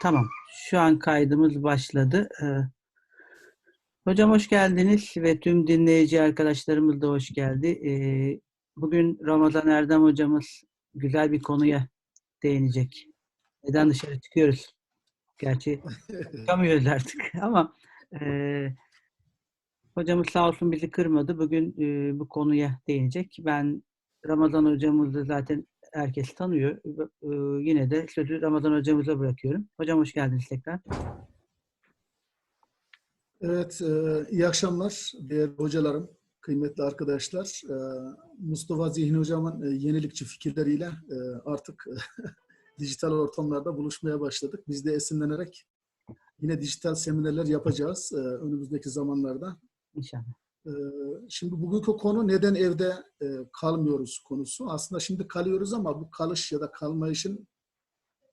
Tamam. Şu an kaydımız başladı. Ee, hocam hoş geldiniz ve tüm dinleyici arkadaşlarımız da hoş geldi. Ee, bugün Ramazan Erdem hocamız güzel bir konuya değinecek. Neden dışarı çıkıyoruz? Gerçi çıkamıyoruz artık ama e, hocamız sağ olsun bizi kırmadı. Bugün e, bu konuya değinecek. Ben Ramazan hocamızı zaten herkes tanıyor. Ee, yine de sözü Ramazan hocamıza bırakıyorum. Hocam hoş geldiniz tekrar. Evet, e, iyi akşamlar değerli hocalarım, kıymetli arkadaşlar. E, Mustafa Zihni hocamın e, yenilikçi fikirleriyle e, artık dijital ortamlarda buluşmaya başladık. Biz de esinlenerek yine dijital seminerler yapacağız e, önümüzdeki zamanlarda. İnşallah. Ee, Şimdi bugünkü konu neden evde e, kalmıyoruz konusu. Aslında şimdi kalıyoruz ama bu kalış ya da kalmayışın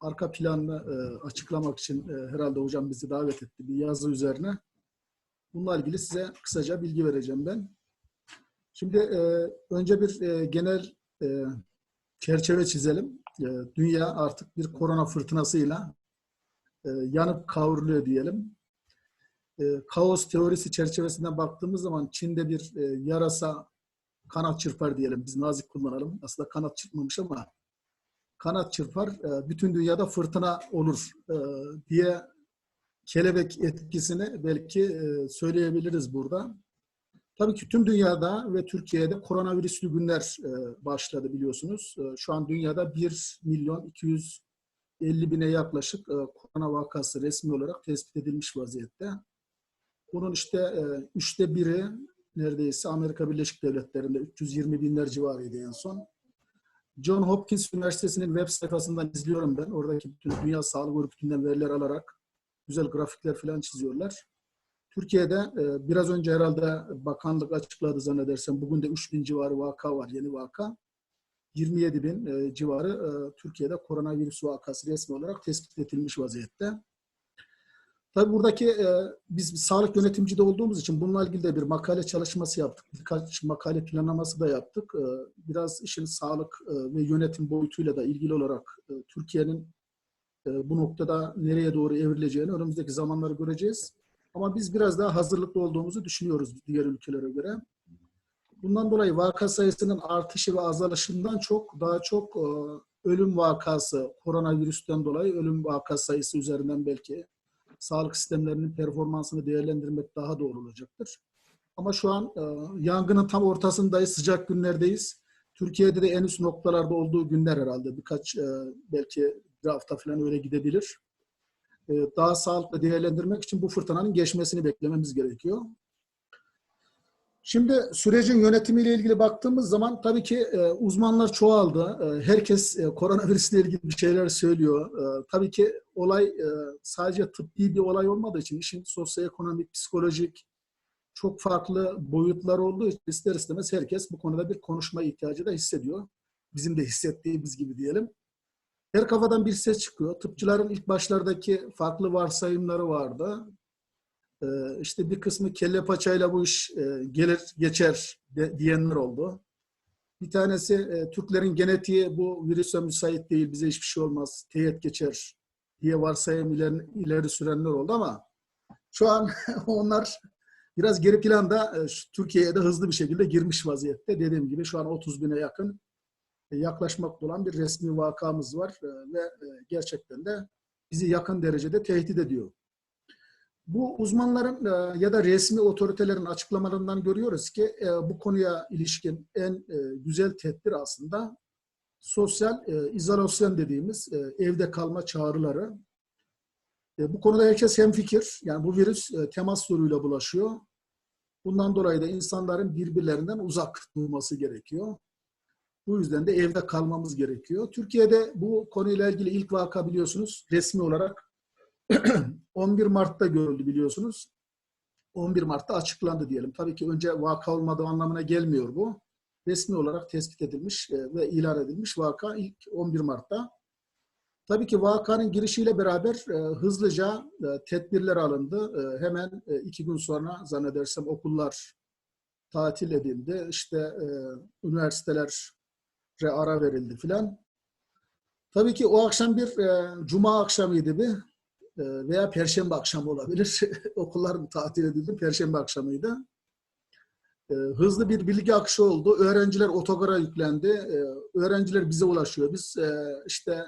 arka planını e, açıklamak için e, herhalde hocam bizi davet etti bir yazı üzerine. Bununla ilgili size kısaca bilgi vereceğim ben. Şimdi önce bir genel çerçeve çizelim. Dünya artık bir korona fırtınasıyla yanıp kavruluyor diyelim e, kaos teorisi çerçevesinden baktığımız zaman Çin'de bir e, yarasa kanat çırpar diyelim. Biz nazik kullanalım. Aslında kanat çırpmamış ama kanat çırpar. E, bütün dünyada fırtına olur e, diye kelebek etkisini belki e, söyleyebiliriz burada. Tabii ki tüm dünyada ve Türkiye'de koronavirüslü günler e, başladı biliyorsunuz. E, şu an dünyada 1 milyon 250 bine yaklaşık e, korona vakası resmi olarak tespit edilmiş vaziyette. Bunun işte e, üçte biri neredeyse Amerika Birleşik Devletleri'nde 320 binler civarıydı en son. John Hopkins Üniversitesi'nin web sayfasından izliyorum ben. Oradaki bütün Dünya Sağlık Örgütü'nden veriler alarak güzel grafikler falan çiziyorlar. Türkiye'de e, biraz önce herhalde bakanlık açıkladı zannedersem. Bugün de 3 bin civarı vaka var, yeni vaka. 27 bin e, civarı Türkiye'de koronavirüs vakası resmi olarak tespit edilmiş vaziyette. Tabii buradaki e, biz sağlık yönetimcide olduğumuz için bununla ilgili de bir makale çalışması yaptık. Birkaç makale planlaması da yaptık. E, biraz işin sağlık e, ve yönetim boyutuyla da ilgili olarak e, Türkiye'nin e, bu noktada nereye doğru evrileceğini önümüzdeki zamanları göreceğiz. Ama biz biraz daha hazırlıklı olduğumuzu düşünüyoruz diğer ülkelere göre. Bundan dolayı vaka sayısının artışı ve azalışından çok daha çok e, ölüm vakası, koronavirüsten dolayı ölüm vaka sayısı üzerinden belki sağlık sistemlerinin performansını değerlendirmek daha doğru olacaktır. Ama şu an e, yangının tam ortasındayız, sıcak günlerdeyiz. Türkiye'de de en üst noktalarda olduğu günler herhalde. Birkaç e, belki bir hafta falan öyle gidebilir. E, daha sağlıklı değerlendirmek için bu fırtınanın geçmesini beklememiz gerekiyor. Şimdi sürecin yönetimiyle ilgili baktığımız zaman tabii ki e, uzmanlar çoğaldı. E, herkes e, koronavirüsle ilgili bir şeyler söylüyor. E, tabii ki olay e, sadece tıbbi bir olay olmadığı için işin sosyoekonomik, psikolojik çok farklı boyutlar olduğu için ister istemez herkes bu konuda bir konuşma ihtiyacı da hissediyor. Bizim de hissettiğimiz gibi diyelim. Her kafadan bir ses çıkıyor. Tıpçıların ilk başlardaki farklı varsayımları vardı. Ee, işte bir kısmı kelle paçayla bu iş e, gelir geçer diyenler oldu. Bir tanesi e, Türklerin genetiği bu virüse müsait değil, bize hiçbir şey olmaz, teyit geçer diye varsayım ileri, ileri sürenler oldu ama şu an onlar biraz geri planda e, Türkiye'ye de hızlı bir şekilde girmiş vaziyette. Dediğim gibi şu an 30 bine yakın yaklaşmakta olan bir resmi vakamız var ve gerçekten de bizi yakın derecede tehdit ediyor. Bu uzmanların e, ya da resmi otoritelerin açıklamalarından görüyoruz ki e, bu konuya ilişkin en e, güzel tedbir aslında sosyal izolasyon dediğimiz evde kalma çağrıları. Bu konuda herkes hemfikir. Yani bu virüs temas yoluyla bulaşıyor. Bundan dolayı da insanların birbirlerinden uzak durması gerekiyor. Bu yüzden de evde kalmamız gerekiyor. Türkiye'de bu konuyla ilgili ilk vaka biliyorsunuz resmi olarak 11 Mart'ta görüldü biliyorsunuz. 11 Mart'ta açıklandı diyelim. Tabii ki önce vaka olmadığı anlamına gelmiyor bu. Resmi olarak tespit edilmiş e, ve ilan edilmiş vaka ilk 11 Mart'ta. Tabii ki vakanın girişiyle beraber e, hızlıca e, tedbirler alındı. E, hemen e, iki gün sonra zannedersem okullar tatil edildi. İşte e, üniversitelere ara verildi filan. Tabii ki o akşam bir e, cuma akşamıydı bir veya perşembe akşamı olabilir. Okulların tatil edildi. Perşembe akşamıydı. E, hızlı bir bilgi akışı oldu. Öğrenciler otogara yüklendi. E, öğrenciler bize ulaşıyor. Biz e, işte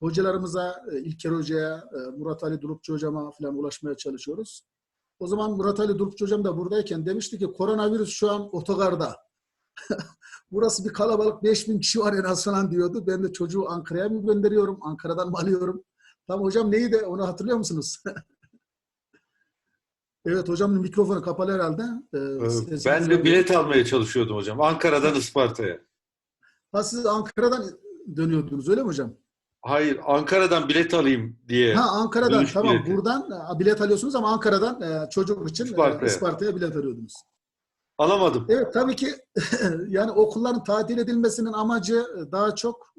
hocalarımıza, e, İlker Hoca'ya, e, Murat Ali Dulupçu Hocama falan ulaşmaya çalışıyoruz. O zaman Murat Ali Dulupçu Hocam da buradayken demişti ki koronavirüs şu an otogarda. Burası bir kalabalık 5000 kişi var en az falan diyordu. Ben de çocuğu Ankara'ya mı gönderiyorum? Ankara'dan mı alıyorum? Tam hocam neydi? Onu hatırlıyor musunuz? evet hocamın mikrofonu kapalı herhalde. Ee, Ee, Ben de bilet almaya çalışıyordum hocam. Ankara'dan Isparta'ya. Ha, siz Ankara'dan dönüyordunuz öyle mi hocam? Hayır, Ankara'dan bilet alayım diye. Ha Ankara'dan tamam bileti. buradan e, bilet alıyorsunuz ama Ankara'dan e, çocuk için e, Isparta'ya. Isparta'ya bilet arıyordunuz. Alamadım. Evet tabii ki yani okulların tatil edilmesinin amacı daha çok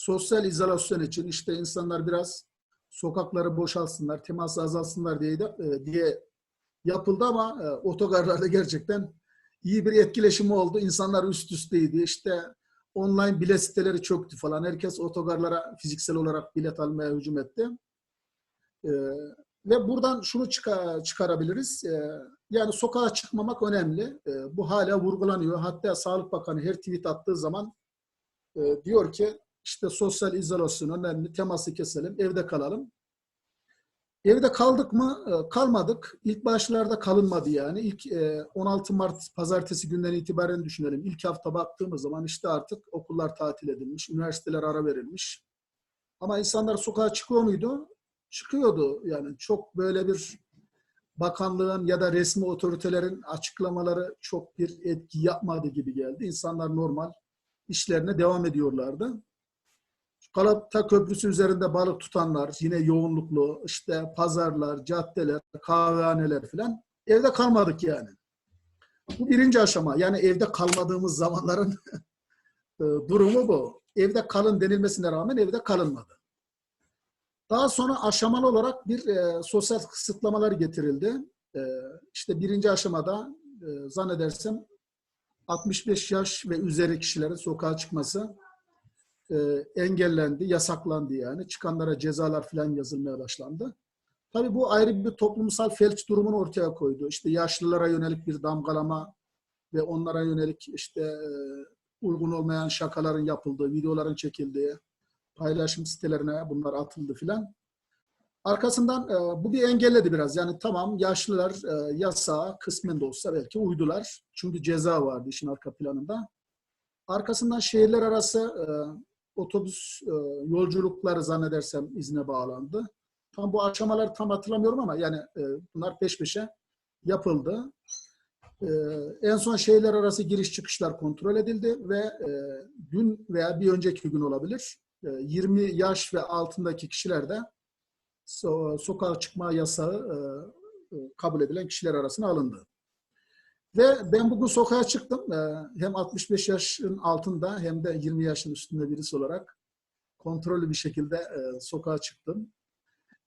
sosyal izolasyon için işte insanlar biraz sokakları boşalsınlar, teması azalsınlar diye de, e, diye yapıldı ama e, otogarlarda gerçekten iyi bir etkileşimi oldu. İnsanlar üst üsteydi. İşte online bilet siteleri çöktü falan. Herkes otogarlara fiziksel olarak bilet almaya hücum etti. E, ve buradan şunu çıka- çıkarabiliriz. E, yani sokağa çıkmamak önemli. E, bu hala vurgulanıyor. Hatta Sağlık Bakanı her tweet attığı zaman e, diyor ki işte sosyal izolasyon önemli, teması keselim, evde kalalım. Evde kaldık mı? E, kalmadık. İlk başlarda kalınmadı yani. İlk e, 16 Mart pazartesi günden itibaren düşünelim. İlk hafta baktığımız zaman işte artık okullar tatil edilmiş, üniversiteler ara verilmiş. Ama insanlar sokağa çıkıyor muydu? Çıkıyordu. Yani çok böyle bir bakanlığın ya da resmi otoritelerin açıklamaları çok bir etki yapmadı gibi geldi. İnsanlar normal işlerine devam ediyorlardı. Galata Köprüsü üzerinde balık tutanlar, yine yoğunluklu, işte pazarlar, caddeler, kahvehaneler filan evde kalmadık yani. Bu birinci aşama. Yani evde kalmadığımız zamanların e, durumu bu. Evde kalın denilmesine rağmen evde kalınmadı. Daha sonra aşamalı olarak bir e, sosyal kısıtlamalar getirildi. E, işte birinci aşamada e, zannedersem 65 yaş ve üzeri kişilerin sokağa çıkması e, engellendi, yasaklandı yani. Çıkanlara cezalar falan yazılmaya başlandı. Tabii bu ayrı bir toplumsal felç durumunu ortaya koydu. İşte yaşlılara yönelik bir damgalama ve onlara yönelik işte e, uygun olmayan şakaların yapıldığı, videoların çekildiği, paylaşım sitelerine bunlar atıldı filan. Arkasından e, bu bir engelledi biraz. Yani tamam yaşlılar yasağa kısmen de olsa belki uydular. Çünkü ceza vardı işin arka planında. Arkasından şehirler arası otobüs e, yolculukları zannedersem izne bağlandı. Tam bu aşamaları tam hatırlamıyorum ama yani e, bunlar peş peşe yapıldı. E, en son şehirler arası giriş çıkışlar kontrol edildi ve e, dün veya bir önceki gün olabilir. E, 20 yaş ve altındaki kişiler de so- sokağa çıkma yasağı e, e, kabul edilen kişiler arasına alındı. Ve ben bugün sokağa çıktım. E, Hem 65 yaşın altında hem de 20 yaşın üstünde birisi olarak kontrollü bir şekilde e, sokağa çıktım.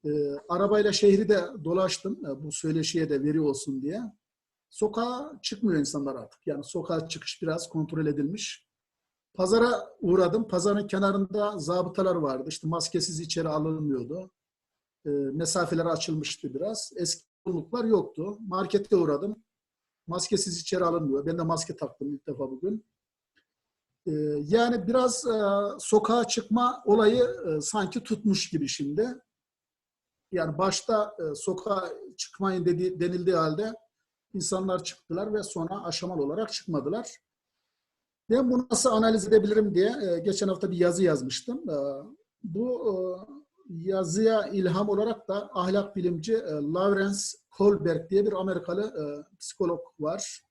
E, Arabayla şehri de dolaştım. e, Bu söyleşiye de veri olsun diye. Sokağa çıkmıyor insanlar artık. Yani sokağa çıkış biraz kontrol edilmiş. Pazara uğradım. Pazarın kenarında zabıtalar vardı. İşte maskesiz içeri alınmıyordu. Mesafeler açılmıştı biraz. Eski yoğunluklar yoktu. Markette uğradım. Maskesiz içeri alınmıyor. Ben de maske taktım ilk defa bugün. E, yani biraz e, sokağa çıkma olayı e, sanki tutmuş gibi şimdi. Yani başta e, sokağa çıkmayın dedi, denildiği halde insanlar çıktılar ve sonra aşamalı olarak çıkmadılar. Ben bunu nasıl analiz edebilirim diye e, geçen hafta bir yazı yazmıştım. Bu yazıya ilham olarak da ahlak bilimci e, Lawrence Kohlberg diye bir Amerikalı e, psikolog var.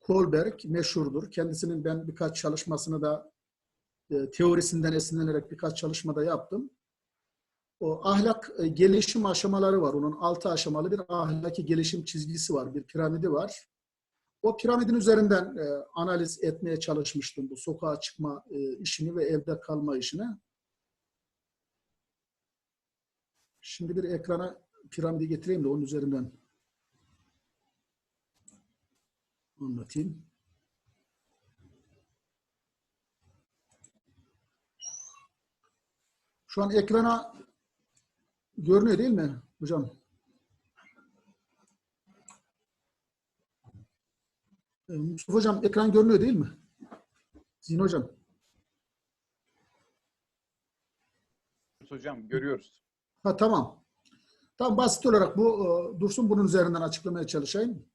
Kohlberg meşhurdur. Kendisinin ben birkaç çalışmasını da e, teorisinden esinlenerek birkaç çalışmada yaptım. O ahlak e, gelişim aşamaları var. Onun altı aşamalı bir ahlaki gelişim çizgisi var, bir piramidi var. O piramidin üzerinden e, analiz etmeye çalışmıştım bu sokağa çıkma e, işini ve evde kalma işini. Şimdi bir ekrana piramidi getireyim de onun üzerinden anlatayım. Şu an ekrana görünüyor değil mi hocam? Ee, Mustafa hocam ekran görünüyor değil mi? Zihin hocam. Hocam görüyoruz. Ha tamam. Tamam basit olarak bu e, dursun bunun üzerinden açıklamaya çalışayım.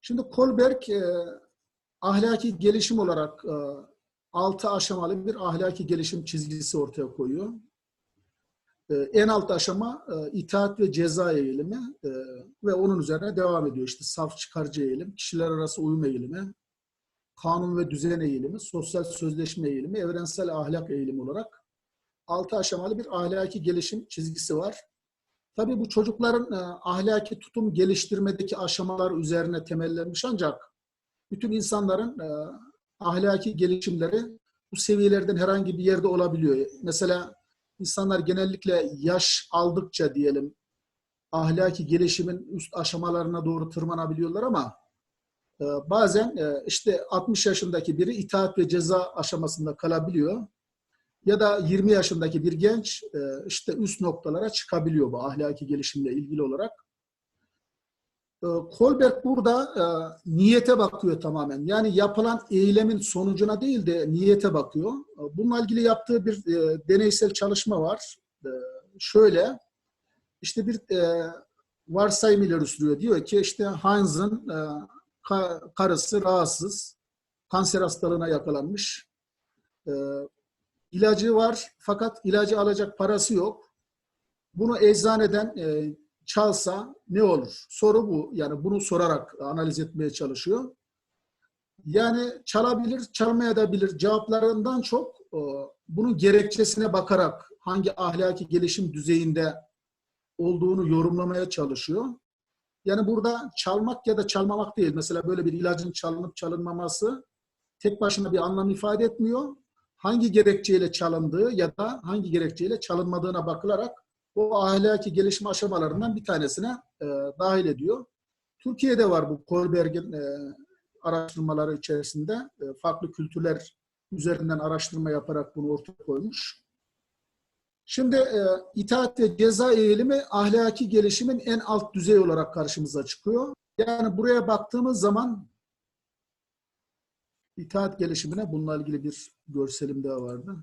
Şimdi Kolberg e, ahlaki gelişim olarak e, altı aşamalı bir ahlaki gelişim çizgisi ortaya koyuyor. E, en alt aşama e, itaat ve ceza eğilimi e, ve onun üzerine devam ediyor. İşte saf çıkarcı eğilim, kişiler arası uyum eğilimi, kanun ve düzen eğilimi, sosyal sözleşme eğilimi, evrensel ahlak eğilimi olarak altı aşamalı bir ahlaki gelişim çizgisi var. Tabii bu çocukların e, ahlaki tutum geliştirmedeki aşamalar üzerine temellenmiş ancak bütün insanların e, ahlaki gelişimleri bu seviyelerden herhangi bir yerde olabiliyor. Mesela insanlar genellikle yaş aldıkça diyelim ahlaki gelişimin üst aşamalarına doğru tırmanabiliyorlar ama e, bazen işte 60 yaşındaki biri itaat ve ceza aşamasında kalabiliyor ya da 20 yaşındaki bir genç e, işte üst noktalara çıkabiliyor bu ahlaki gelişimle ilgili olarak. E, Kolberg burada e, niyete bakıyor tamamen. Yani yapılan eylemin sonucuna değil de niyete bakıyor. Bununla ilgili yaptığı bir deneysel çalışma var. Şöyle, işte bir varsayım ileri sürüyor. Diyor ki işte Heinz'ın ka- karısı rahatsız, kanser hastalığına yakalanmış. İlacı var fakat ilacı alacak parası yok. Bunu eczaneden e, çalsa ne olur? Soru bu. Yani bunu sorarak analiz etmeye çalışıyor. Yani çalabilir, çalmayabilir cevaplarından çok e, bunun gerekçesine bakarak hangi ahlaki gelişim düzeyinde olduğunu yorumlamaya çalışıyor. Yani burada çalmak ya da çalmamak değil. Mesela böyle bir ilacın çalınıp çalınmaması tek başına bir anlam ifade etmiyor hangi gerekçeyle çalındığı ya da hangi gerekçeyle çalınmadığına bakılarak o ahlaki gelişim aşamalarından bir tanesine e, dahil ediyor. Türkiye'de var bu Kohlberg'in e, araştırmaları içerisinde e, farklı kültürler üzerinden araştırma yaparak bunu ortaya koymuş. Şimdi e, itaat ve ceza eğilimi ahlaki gelişimin en alt düzey olarak karşımıza çıkıyor. Yani buraya baktığımız zaman İtaat gelişimine bununla ilgili bir görselim daha vardı.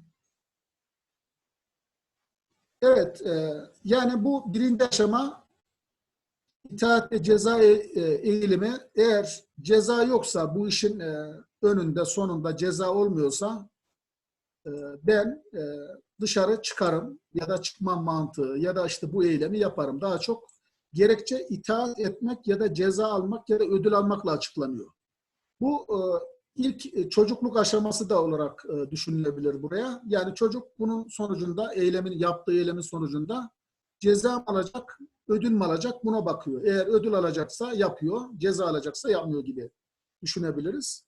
Evet, e, yani bu birinci aşama itaat ve ceza e- e, eğilimi. Eğer ceza yoksa, bu işin e, önünde, sonunda ceza olmuyorsa e, ben e, dışarı çıkarım ya da çıkmam mantığı ya da işte bu eylemi yaparım. Daha çok gerekçe itaat etmek ya da ceza almak ya da ödül almakla açıklanıyor. Bu e, ilk e, çocukluk aşaması da olarak e, düşünülebilir buraya. Yani çocuk bunun sonucunda, eylemin yaptığı eylemin sonucunda ceza alacak, ödül mü alacak buna bakıyor. Eğer ödül alacaksa yapıyor, ceza alacaksa yapmıyor gibi düşünebiliriz.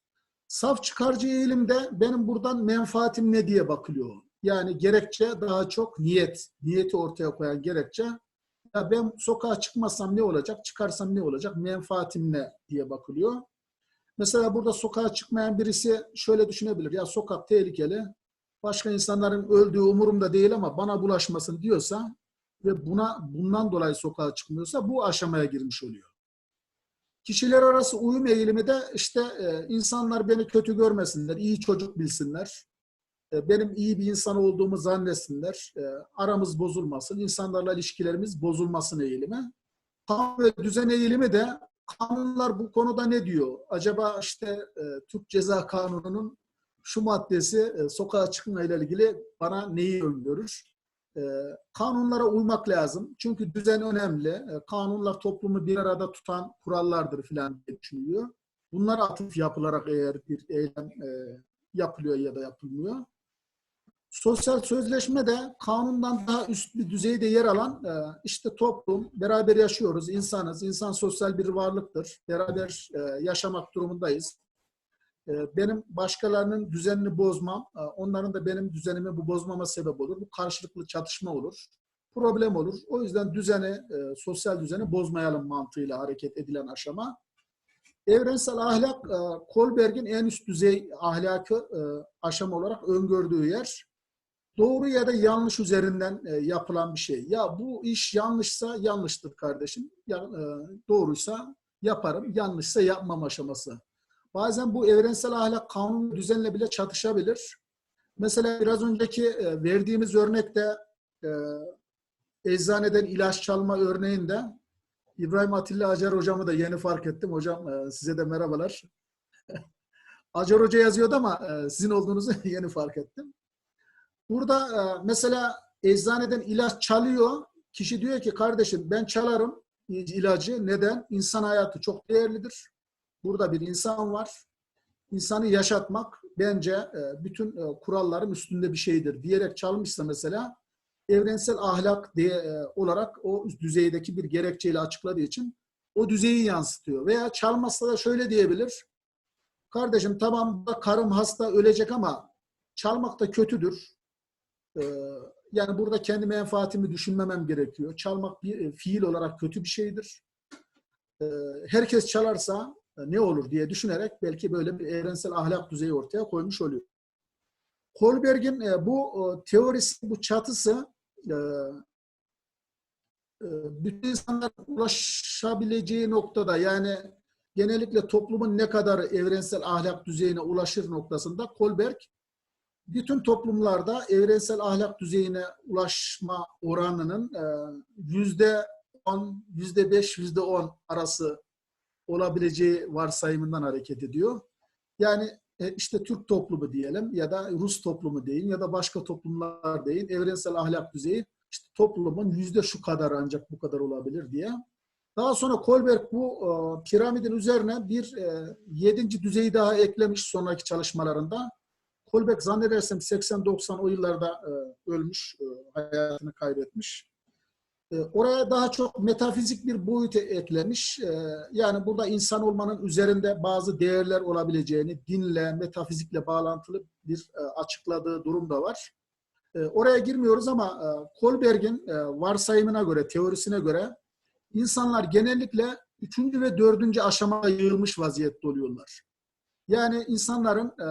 Saf çıkarcı eğilimde benim buradan menfaatim ne diye bakılıyor. Yani gerekçe daha çok niyet, niyeti ortaya koyan gerekçe. Ya ben sokağa çıkmasam ne olacak, çıkarsam ne olacak, menfaatim ne diye bakılıyor. Mesela burada sokağa çıkmayan birisi şöyle düşünebilir. Ya sokak tehlikeli. Başka insanların öldüğü umurumda değil ama bana bulaşmasın diyorsa ve buna bundan dolayı sokağa çıkmıyorsa bu aşamaya girmiş oluyor. Kişiler arası uyum eğilimi de işte e, insanlar beni kötü görmesinler, iyi çocuk bilsinler. E, benim iyi bir insan olduğumu zannetsinler. E, aramız bozulmasın, insanlarla ilişkilerimiz bozulmasın eğilimi. Kanun ve düzen eğilimi de kanunlar bu konuda ne diyor? Acaba işte e, Türk Ceza Kanunu'nun şu maddesi e, sokağa çıkma ile ilgili bana neyi öngörür? E, kanunlara uymak lazım. Çünkü düzen önemli. E, kanunlar toplumu bir arada tutan kurallardır filan diye düşünülüyor. Bunlara atıf yapılarak eğer bir eylem e, yapılıyor ya da yapılmıyor. Sosyal sözleşme de kanundan daha üst bir düzeyde yer alan e, işte toplum, beraber yaşıyoruz, insanız, insan sosyal bir varlıktır. Beraber e, yaşamak durumundayız. E, Benim başkalarının düzenini bozmam, onların da benim düzenimi bu bozmama sebep olur. Bu karşılıklı çatışma olur, problem olur. O yüzden düzeni, sosyal düzeni bozmayalım mantığıyla hareket edilen aşama. Evrensel ahlak, Kolberg'in en üst düzey ahlakı aşama olarak öngördüğü yer. Doğru ya da yanlış üzerinden e, yapılan bir şey. Ya bu iş yanlışsa yanlıştır kardeşim. Ya, e, doğruysa yaparım, yanlışsa yapmam aşaması. Bazen bu evrensel ahlak kanun düzenle bile çatışabilir. Mesela biraz önceki e, verdiğimiz örnekte e, eczaneden ilaç çalma örneğinde İbrahim Atilla Acar hocamı da yeni fark ettim. Hocam e, size de merhabalar. Acar Hoca yazıyordu ama e, sizin olduğunuzu yeni fark ettim. Burada e, mesela eczaneden ilaç çalıyor. Kişi diyor ki kardeşim ben çalarım ilacı. Neden? İnsan hayatı çok değerlidir. Burada bir insan var. İnsanı yaşatmak bence e, bütün e, kuralların üstünde bir şeydir diyerek çalmışsa mesela evrensel ahlak diye olarak o düzeydeki bir gerekçeyle açıkladığı için o düzeyi yansıtıyor. Veya çalmazsa da şöyle diyebilir. Kardeşim tamam da karım hasta ölecek ama çalmak da kötüdür. Ee, yani burada kendi menfaatimi düşünmemem gerekiyor. Çalmak bir e, fiil olarak kötü bir şeydir. Ee, herkes çalarsa e, ne olur diye düşünerek belki böyle bir evrensel ahlak düzeyi ortaya koymuş oluyor. Kolberg'in e, bu teorisi, bu çatısı bütün insanlar ulaşabileceği noktada yani genellikle toplumun ne kadar evrensel ahlak düzeyine ulaşır noktasında Kolberg bütün toplumlarda evrensel ahlak düzeyine ulaşma oranının e, yüzde on, yüzde beş, yüzde on arası olabileceği varsayımından hareket ediyor. Yani e, işte Türk toplumu diyelim ya da Rus toplumu deyin ya da başka toplumlar deyin evrensel ahlak düzeyi işte toplumun yüzde şu kadar ancak bu kadar olabilir diye. Daha sonra Kolberg bu e, piramidin üzerine bir yedinci düzeyi daha eklemiş sonraki çalışmalarında. Kolberg zannedersem 80-90 o yıllarda e, ölmüş, e, hayatını kaybetmiş. E, oraya daha çok metafizik bir boyut eklemiş. E, yani burada insan olmanın üzerinde bazı değerler olabileceğini dinle, metafizikle bağlantılı bir e, açıkladığı durum da var. E, oraya girmiyoruz ama e, Kolberg'in e, varsayımına göre, teorisine göre insanlar genellikle üçüncü ve dördüncü aşamaya yığılmış vaziyette oluyorlar. Yani insanların e,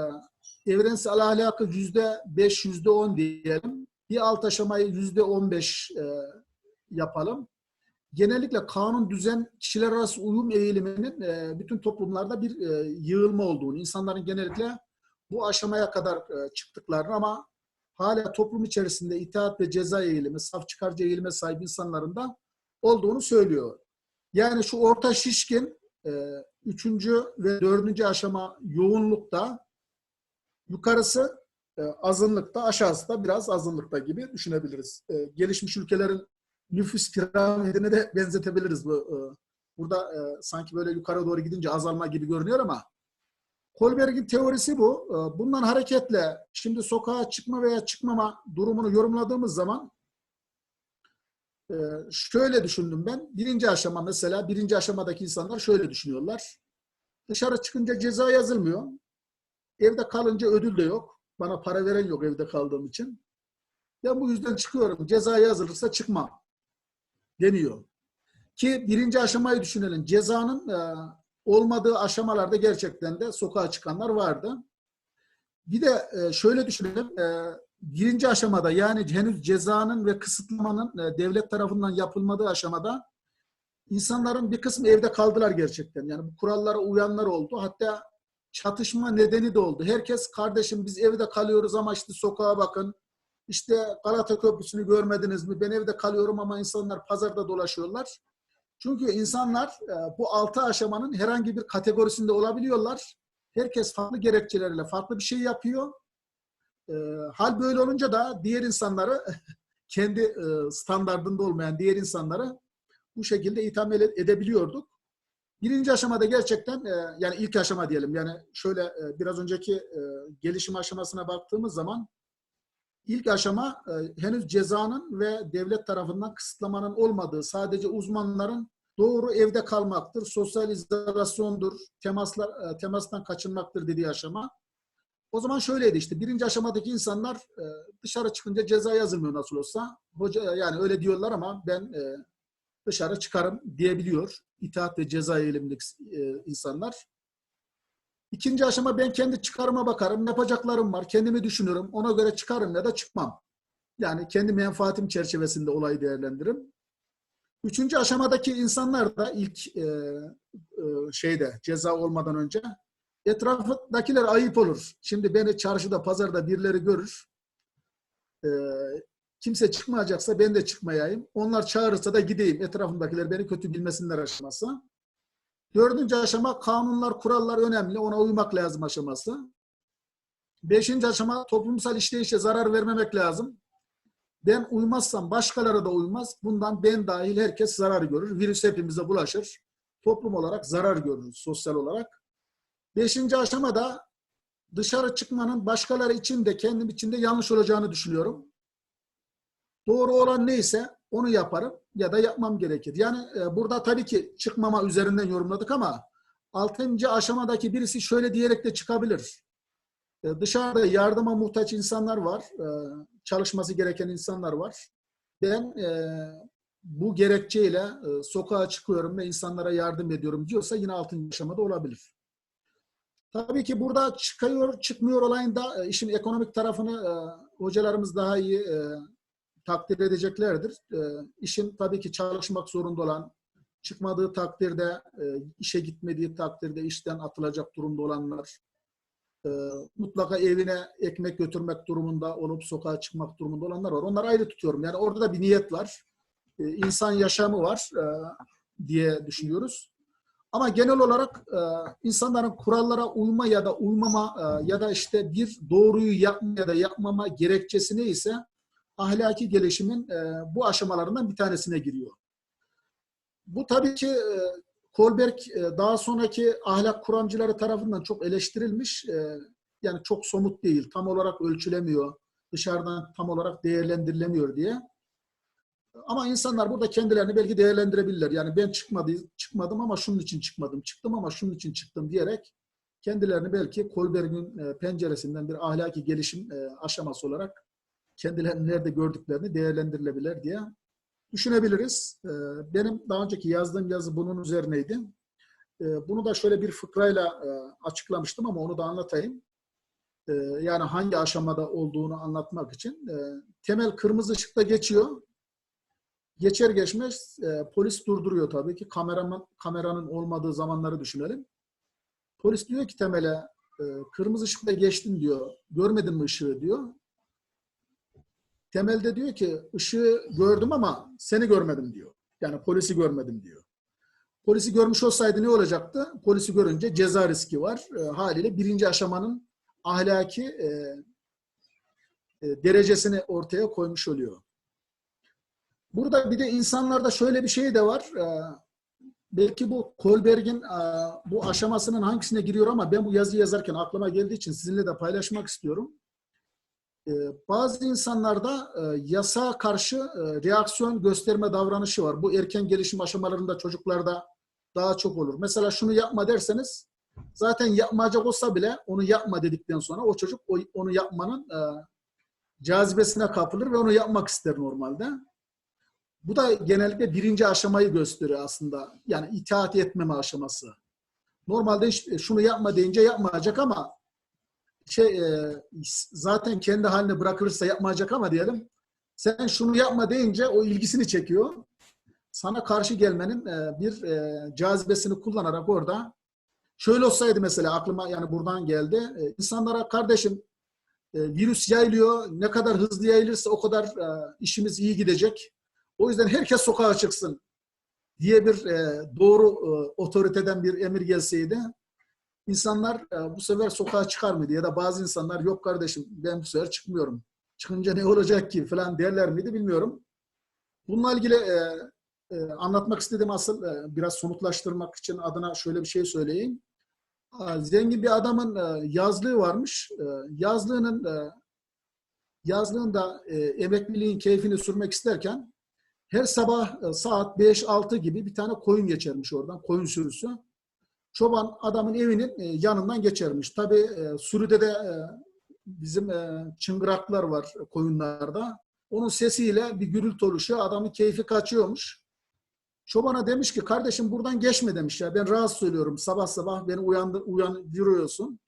evrensel ahlakı yüzde beş, yüzde on diyelim. Bir alt aşamayı yüzde on beş e, yapalım. Genellikle kanun, düzen, kişiler arası uyum eğiliminin e, bütün toplumlarda bir e, yığılma olduğunu, insanların genellikle bu aşamaya kadar e, çıktıklarını ama hala toplum içerisinde itaat ve ceza eğilimi, saf çıkarcı eğilime sahip insanların da olduğunu söylüyor. Yani şu orta şişkin üçüncü ve dördüncü aşama yoğunlukta yukarısı e, azınlıkta, aşağısı da biraz azınlıkta gibi düşünebiliriz. E, gelişmiş ülkelerin nüfus piramidine de benzetebiliriz bu. E, burada e, sanki böyle yukarı doğru gidince azalma gibi görünüyor ama Kolberg'in teorisi bu. Bundan hareketle şimdi sokağa çıkma veya çıkmama durumunu yorumladığımız zaman e, şöyle düşündüm ben. Birinci aşama mesela birinci aşamadaki insanlar şöyle düşünüyorlar. Dışarı çıkınca ceza yazılmıyor. Evde kalınca ödül de yok. Bana para veren yok evde kaldığım için. Ben bu yüzden çıkıyorum. Ceza yazılırsa çıkmam. Deniyor. Ki birinci aşamayı düşünelim. Cezanın e, olmadığı aşamalarda gerçekten de sokağa çıkanlar vardı. Bir de e, şöyle düşünelim. E, birinci aşamada yani henüz cezanın ve kısıtlamanın e, devlet tarafından yapılmadığı aşamada insanların bir kısmı evde kaldılar gerçekten. Yani bu kurallara uyanlar oldu. Hatta çatışma nedeni de oldu. Herkes kardeşim biz evde kalıyoruz ama işte sokağa bakın. İşte Galata Köprüsü'nü görmediniz mi? Ben evde kalıyorum ama insanlar pazarda dolaşıyorlar. Çünkü insanlar e, bu altı aşamanın herhangi bir kategorisinde olabiliyorlar. Herkes farklı gerekçelerle farklı bir şey yapıyor. E, hal böyle olunca da diğer insanları kendi e, standartında olmayan diğer insanları bu şekilde itham edebiliyorduk. Birinci aşamada gerçekten yani ilk aşama diyelim yani şöyle biraz önceki gelişim aşamasına baktığımız zaman ilk aşama henüz cezanın ve devlet tarafından kısıtlamanın olmadığı sadece uzmanların doğru evde kalmaktır, sosyal izolasyondur, temaslar temastan kaçınmaktır dediği aşama. O zaman şöyleydi işte birinci aşamadaki insanlar dışarı çıkınca ceza yazılmıyor nasıl olsa. Hoca yani öyle diyorlar ama ben dışarı çıkarım diyebiliyor. İtaat ve ceza eğilimindeki insanlar. İkinci aşama ben kendi çıkarıma bakarım. Ne yapacaklarım var. Kendimi düşünürüm. Ona göre çıkarım ya da çıkmam. Yani kendi menfaatim çerçevesinde olayı değerlendiririm. Üçüncü aşamadaki insanlar da ilk e, e, şeyde ceza olmadan önce etrafındakiler ayıp olur. Şimdi beni çarşıda, pazarda birileri görür. E, kimse çıkmayacaksa ben de çıkmayayım. Onlar çağırırsa da gideyim. Etrafımdakiler beni kötü bilmesinler aşaması. Dördüncü aşama kanunlar, kurallar önemli. Ona uymak lazım aşaması. Beşinci aşama toplumsal işleyişe zarar vermemek lazım. Ben uymazsam başkaları da uymaz. Bundan ben dahil herkes zarar görür. Virüs hepimize bulaşır. Toplum olarak zarar görürüz sosyal olarak. Beşinci aşamada dışarı çıkmanın başkaları için de kendim için de yanlış olacağını düşünüyorum. Doğru olan neyse onu yaparım ya da yapmam gerekir. Yani e, burada tabii ki çıkmama üzerinden yorumladık ama altıncı aşamadaki birisi şöyle diyerek de çıkabilir. E, dışarıda yardıma muhtaç insanlar var. E, çalışması gereken insanlar var. Ben bu gerekçeyle sokağa çıkıyorum ve insanlara yardım ediyorum diyorsa yine altıncı aşamada olabilir. Tabii ki burada çıkıyor, çıkmıyor olayında e, işin ekonomik tarafını e, hocalarımız daha iyi e, takdir edeceklerdir. İşin tabii ki çalışmak zorunda olan, çıkmadığı takdirde, işe gitmediği takdirde işten atılacak durumda olanlar, mutlaka evine ekmek götürmek durumunda olup sokağa çıkmak durumunda olanlar var. Onları ayrı tutuyorum. Yani orada da bir niyet var. İnsan yaşamı var diye düşünüyoruz. Ama genel olarak e, insanların kurallara uyma ya da uymama e, ya da işte bir doğruyu yapma ya da yapmama gerekçesi neyse ahlaki gelişimin e, bu aşamalarından bir tanesine giriyor. Bu tabii ki e, Kolberg e, daha sonraki ahlak kuramcıları tarafından çok eleştirilmiş. E, yani çok somut değil, tam olarak ölçülemiyor, dışarıdan tam olarak değerlendirilemiyor diye. Ama insanlar burada kendilerini belki değerlendirebilirler. Yani ben çıkmadı, çıkmadım ama şunun için çıkmadım, çıktım ama şunun için çıktım diyerek kendilerini belki Kolberg'in e, penceresinden bir ahlaki gelişim e, aşaması olarak kendilerini nerede gördüklerini değerlendirilebilir diye düşünebiliriz. E, Benim daha önceki yazdığım yazı bunun üzerineydi. Bunu da şöyle bir fıkrayla açıklamıştım ama onu da anlatayım. Yani hangi aşamada olduğunu anlatmak için. Temel kırmızı ışıkta geçiyor. Geçer geçmez e, polis durduruyor tabii ki. Kameraman, kameranın olmadığı zamanları düşünelim. Polis diyor ki Temel'e e, kırmızı ışıkta geçtin diyor. Görmedin mi ışığı diyor. Temel de diyor ki ışığı gördüm ama seni görmedim diyor. Yani polisi görmedim diyor. Polisi görmüş olsaydı ne olacaktı? Polisi görünce ceza riski var. E, haliyle birinci aşamanın ahlaki e, e, derecesini ortaya koymuş oluyor. Burada bir de insanlarda şöyle bir şey de var. Ee, belki bu Kolberg'in e, bu aşamasının hangisine giriyor ama ben bu yazı yazarken aklıma geldiği için sizinle de paylaşmak istiyorum. Ee, bazı insanlarda e, yasa karşı e, reaksiyon gösterme davranışı var. Bu erken gelişim aşamalarında çocuklarda daha çok olur. Mesela şunu yapma derseniz zaten yapmayacak olsa bile onu yapma dedikten sonra o çocuk onu yapmanın cazibesine kapılır ve onu yapmak ister normalde. Bu da genellikle birinci aşamayı gösteriyor aslında. Yani itaat etmeme aşaması. Normalde hiç- şunu yapma deyince yapmayacak ama şey e, zaten kendi haline bırakılırsa yapmayacak ama diyelim sen şunu yapma deyince o ilgisini çekiyor. Sana karşı gelmenin e, bir e, cazibesini kullanarak orada şöyle olsaydı mesela aklıma yani buradan geldi. E, insanlara kardeşim e, virüs yayılıyor. Ne kadar hızlı yayılırsa o kadar e, işimiz iyi gidecek. O yüzden herkes sokağa çıksın diye bir e, doğru e, otoriteden bir emir gelseydi insanlar e, bu sefer sokağa çıkar mıydı? Ya da bazı insanlar yok kardeşim ben bu sefer çıkmıyorum. Çıkınca ne olacak ki falan derler miydi bilmiyorum. Bununla ilgili e, e, anlatmak istediğim asıl e, biraz somutlaştırmak için adına şöyle bir şey söyleyeyim. Zengin bir adamın e, yazlığı varmış. E, Yazlığının e, yazlığında e, emekliliğin keyfini sürmek isterken her sabah e, saat 5-6 gibi bir tane koyun geçermiş oradan, koyun sürüsü. Çoban adamın evinin e, yanından geçermiş. Tabii e, sürüde de bizim çıngıraklar var koyunlarda. Onun sesiyle bir gürültü oluşuyor. Adamın keyfi kaçıyormuş. Çobana demiş ki kardeşim buradan geçme demiş ya. Ben rahatsız söylüyorum. Sabah sabah beni uyandır, uyandırıyorsun.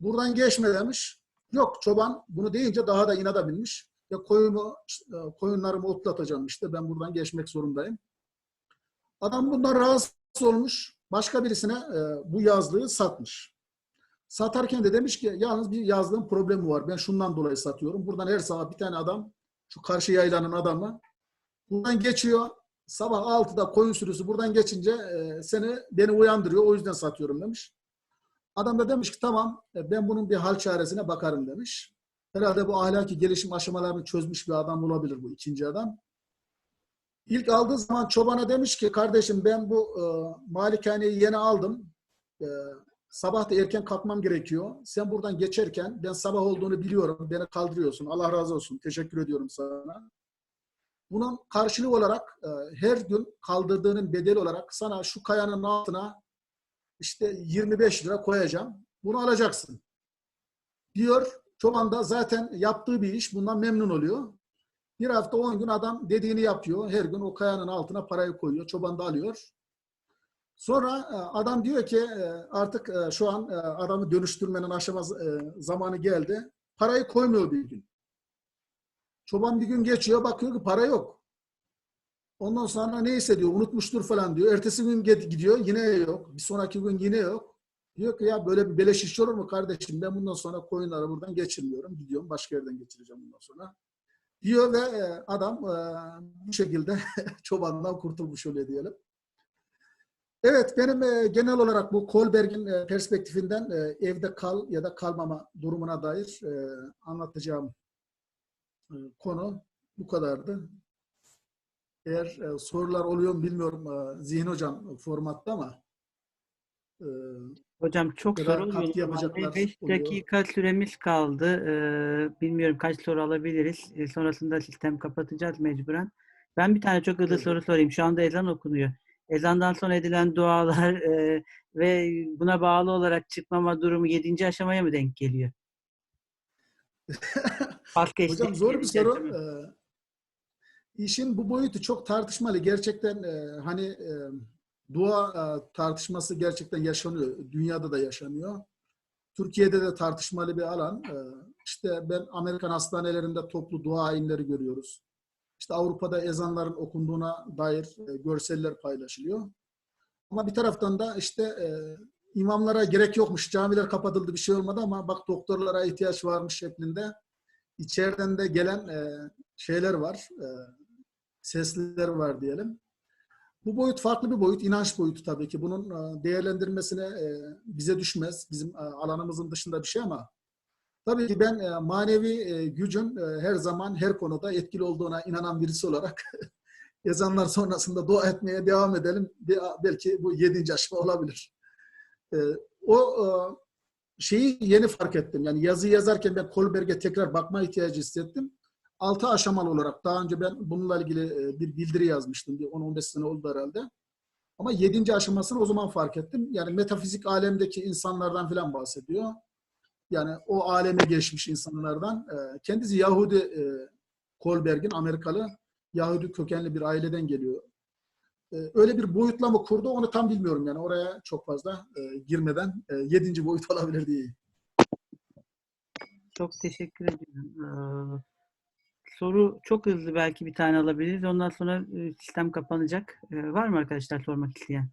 Buradan geçme demiş. Yok çoban bunu deyince daha da inada binmiş. Ya koyunu, e, koyunlarımı otlatacağım işte ben buradan geçmek zorundayım. Adam bundan rahatsız olmuş. Başka birisine e, bu yazlığı satmış. Satarken de demiş ki yalnız bir yazlığın problemi var. Ben şundan dolayı satıyorum. Buradan her sabah bir tane adam şu karşı yaylanın adamı buradan geçiyor. Sabah 6'da koyun sürüsü buradan geçince e, seni beni uyandırıyor. O yüzden satıyorum demiş. Adam da demiş ki tamam ben bunun bir hal çaresine bakarım demiş. Herhalde bu ahlaki gelişim aşamalarını çözmüş bir adam olabilir bu ikinci adam. İlk aldığı zaman çobana demiş ki kardeşim ben bu e, malikaneyi yeni aldım. E, sabah da erken kalkmam gerekiyor. Sen buradan geçerken ben sabah olduğunu biliyorum. Beni kaldırıyorsun. Allah razı olsun. Teşekkür ediyorum sana. Bunun karşılığı olarak e, her gün kaldırdığının bedeli olarak sana şu kayanın altına işte 25 lira koyacağım. Bunu alacaksın. Diyor. Çoban da zaten yaptığı bir iş. Bundan memnun oluyor. Bir hafta 10 gün adam dediğini yapıyor. Her gün o kayanın altına parayı koyuyor. Çoban da alıyor. Sonra e, adam diyor ki e, artık e, şu an adamı dönüştürmenin aşaması e, zamanı geldi. Parayı koymuyor bir gün. Çoban bir gün geçiyor bakıyor ki para yok. Ondan sonra ne hissediyor? Unutmuştur falan diyor. Ertesi gün gid- gidiyor yine yok. Bir sonraki gün yine yok. Diyor ki ya böyle bir beleş iş olur mu kardeşim? Ben bundan sonra koyunları buradan geçirmiyorum. Gidiyorum başka yerden geçireceğim bundan sonra. Diyor ve e, adam e, bu şekilde çobandan kurtulmuş oluyor diyelim. Evet, benim e, genel olarak bu Kohlberg'in e, perspektifinden evde kal ya da kalmama durumuna dair anlatacağım konu bu kadardı. Eğer sorular oluyor mu bilmiyorum Zihin Hocam formatta ama Hocam çok soru oluyor. katkı yapacaklar 5 oluyor. dakika süremiz kaldı. Ee, bilmiyorum kaç soru alabiliriz. Ee, sonrasında sistem kapatacağız mecburen. Ben bir tane çok hızlı Evet. soru sorayım. Şu anda ezan okunuyor. Ezandan sonra edilen dualar e, ve buna bağlı olarak çıkmama durumu 7. aşamaya mı denk geliyor? Hocam zor bir soru. Ee, işin bu boyutu çok tartışmalı. Gerçekten e, hani e, dua e, tartışması gerçekten yaşanıyor. Dünyada da yaşanıyor. Türkiye'de de tartışmalı bir alan. Ee, işte ben Amerikan hastanelerinde toplu dua ayinleri görüyoruz. İşte Avrupa'da ezanların okunduğuna dair e, görseller paylaşılıyor. Ama bir taraftan da işte e, imamlara gerek yokmuş, camiler kapatıldı bir şey olmadı ama bak doktorlara ihtiyaç varmış şeklinde içeriden de gelen e, şeyler var, e, sesler var diyelim. Bu boyut farklı bir boyut, inanç boyutu tabii ki. Bunun e, değerlendirmesine e, bize düşmez, bizim e, alanımızın dışında bir şey ama tabii ki ben manevi gücün her zaman her konuda etkili olduğuna inanan birisi olarak ezanlar sonrasında dua etmeye devam edelim. Belki bu yedinci aşama olabilir. O şeyi yeni fark ettim. Yani yazı yazarken ben Kolberg'e tekrar bakma ihtiyacı hissettim. Altı aşamalı olarak daha önce ben bununla ilgili e, bir bildiri yazmıştım. Bir 10-15 sene oldu herhalde. Ama yedinci aşamasını o zaman fark ettim. Yani metafizik alemdeki insanlardan falan bahsediyor. Yani o aleme geçmiş insanlardan. E, Kendisi Yahudi e, Kolberg'in Amerikalı Yahudi kökenli bir aileden geliyor. Öyle bir boyutla mı kurdu onu tam bilmiyorum. Yani oraya çok fazla girmeden yedinci boyut olabilir diye. Çok teşekkür ediyorum. Soru çok hızlı belki bir tane alabiliriz. Ondan sonra e, sistem kapanacak. Ee, var mı arkadaşlar sormak isteyen?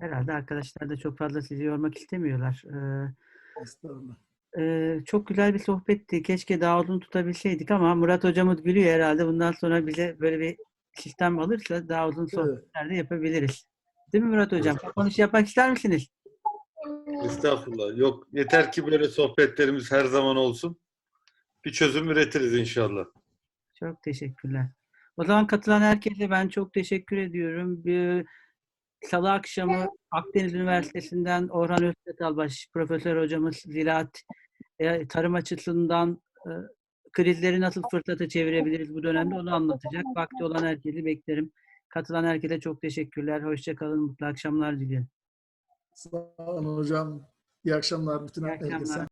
Herhalde arkadaşlar da çok fazla sizi yormak istemiyorlar. Ee, Estağfurullah. e, çok güzel bir sohbetti. Keşke daha uzun tutabilseydik ama Murat hocamız gülüyor herhalde. Bundan sonra bize böyle bir sistem alırsa daha uzun sohbetler de yapabiliriz. Değil mi Murat hocam? Kapanış yapmak ister misiniz? Estağfurullah. Yok yeter ki böyle sohbetlerimiz her zaman olsun. Bir çözüm üretiriz inşallah. Çok teşekkürler. O zaman katılan herkese ben çok teşekkür ediyorum. Bir Salı akşamı Akdeniz Üniversitesi'nden Orhan Öztetalbaş Profesör hocamız Ziraat e, tarım açısından e, krizleri nasıl fırsata çevirebiliriz bu dönemde onu anlatacak. Vakti olan herkesi beklerim. Katılan herkese çok teşekkürler. Hoşçakalın. Mutlu akşamlar diliyorum. Sağ olun hocam. İyi akşamlar bütün herkese.